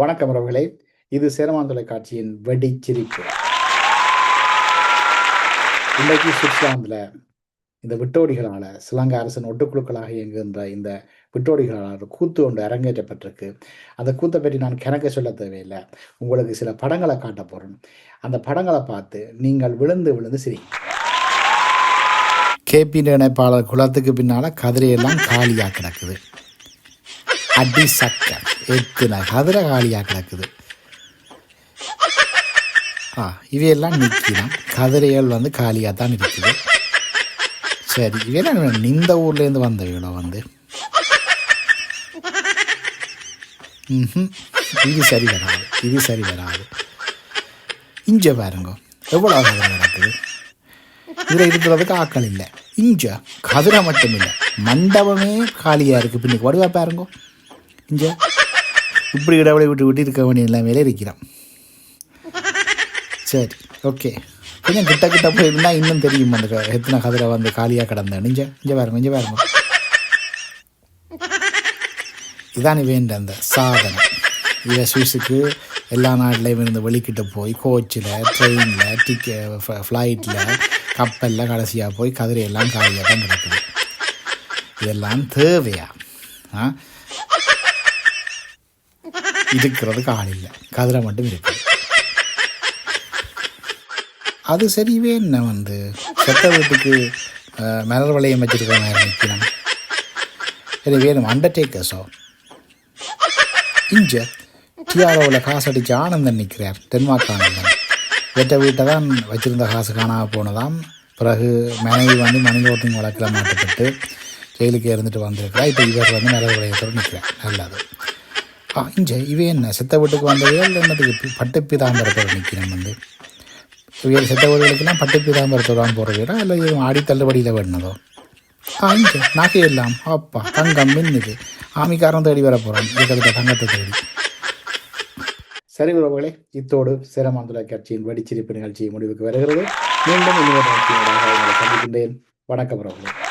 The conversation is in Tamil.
வணக்கம் அவர்களே. இது சேரமான் தொலைக்காட்சியின் வெடிச்சிரிப்பு. இன்றைக்கு சுவிட்சர்லாந்தில் இந்த விட்டோடிகளால் சிலங்கை அரசன் ஒட்டுக்குழுக்களாக இயங்குகின்ற இந்த விட்டோடிகளால் கூத்து ஒன்று அரங்கேற்றப்பட்டிருக்கு. அந்த கூத்தை பற்றி நான் கணக்க சொல்ல தேவையில்லை. உங்களுக்கு சில படங்களை காட்ட போகிறேன் அந்த படங்களை பார்த்து நீங்கள் விழுந்து விழுந்து சிரி கேபி இணைப்பாளர் குளத்துக்கு பின்னால் கதிரையெல்லாம் காலியாக கிடக்குது. அடி சக்க. எத்தனை கதிரை காலியாக கிடக்குது ஆ இவையெல்லாம் நிற்கலாம். கதிரைகள் வந்து காலியாக தான் இருக்குது. சரி இவையெல்லாம் இந்த ஊர்லேருந்து வந்தவைகளோ வந்து? ம்ஹும். இது சரி வராது. இது சரி வராது. இஞ்ச பாருங்க. எவ்வளோ கதிரை நடக்குது? இதில் இருக்கிறதுக்கு ஆக்கள் இல்லை. இஞ்ச கதிரை மட்டும் இல்லை மண்டபமே காலியாக இருக்குது பின்னுக்கு வடுவா பாருங்க. இஞ்ச இப்படி இடவளை விட்டு விட்டு இருக்க வேண்டிய நிலைமையில இருக்கிறான். சரி ஓகே கொஞ்சம் கிட்ட கிட்ட போயிருந்தா இன்னும் தெரியும் அந்த எத்தனை கதிரை வந்து காலியாக கிடந்தேன் இஞ்ச இஞ்ச பாருங்க இஞ்ச பாருங்க. இதான் வேண்ட அந்த சாதனை. இதை சுவிஸுக்கு எல்லா நாட்டிலையும் இருந்து வெளிக்கிட்ட போய் கோச்சில் ட்ரெயினில் டிக்கெட் ஃப்ளைட்டில் கப்பலில் கடைசியாக போய் கதிரையெல்லாம் காலியாக தான் கிடக்குது. இதெல்லாம் தேவையா? ஆ? இருக்கிறதுக்கு ஆள் இல்லை. கதிரை மட்டும் இருக்கு. அது சரிவே என்ன வந்து? செத்த வீட்டுக்கு மலர் வளையம் வச்சிருக்கிற மாதிரி நிற்கணும் சரி வேணும். அண்டர்டேக்கர்ஸோ இஞ்ச டிஆர்ஓவில் காசு அடித்து ஆனந்தன் நிற்கிறார் டென்மார்க் ஆனந்தன். எட்ட வீட்டை தான் வச்சிருந்த காசு காணாமல் போனதாம். பிறகு மனைவி வந்து மணி ஓட்டிங் வழக்கில் மாட்டப்பட்டு ஜெயிலுக்கு இருந்துட்டு வந்திருக்கிறா. இப்போ இவர் வந்து மலர் வளையத்தோடு நிற்கிறார் நல்லது. ஆ இஞ்ச இவே என்ன செத்த வீட்டுக்கு வந்தது இல்லை என்னதுக்கு பட்டு பீதாம்பரத்தோடு நிற்கிறேன் வந்து. இவையில் செத்த வீடுகளுக்குலாம் பட்டு பீதாம்பரத்தோடு தான் போகிற வீடா இல்லை இது ஆடி தள்ளுபடியில் வேணுனதோ? ஆ இஞ்ச நகையெல்லாம் அப்பா தங்கம் மின்னுது. ஆமிக்காரன் தேடி வர போகிறான் இருக்கிறத தங்கத்தை தேடி. சரி உறவுகளே இத்தோடு சேரமாந்துளை கட்சியின் வெடிச்சிருப்பு நிகழ்ச்சி முடிவுக்கு வருகிறது. மீண்டும் இன்னொரு சந்திக்கின்றேன். வணக்கம் உறவுகளே.